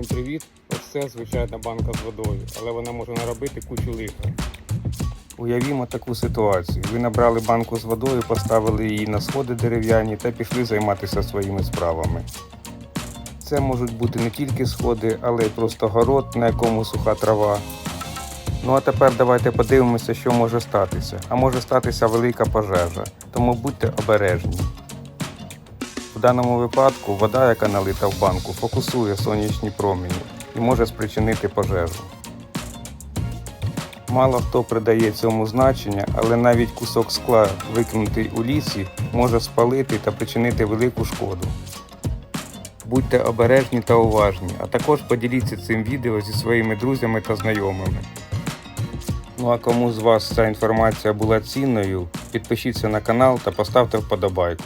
Всім привіт! Ось звичайна банка з водою, але вона може наробити кучу лиха. Уявімо таку ситуацію. Ви набрали банку з водою, поставили її на сходи дерев'яні та пішли займатися своїми справами. Це можуть бути не тільки сходи, але й просто город, на якому суха трава. Ну а тепер давайте подивимося, що може статися. А може статися велика пожежа, тому будьте обережні. В даному випадку вода, яка налита в банку, фокусує сонячні промені і може спричинити пожежу. Мало хто придає цьому значення, але навіть кусок скла, викинутий у лісі, може спалити та причинити велику шкоду. Будьте обережні та уважні, а також поділіться цим відео зі своїми друзями та знайомими. Ну а кому з вас ця інформація була цінною, підпишіться на канал та поставте вподобайку.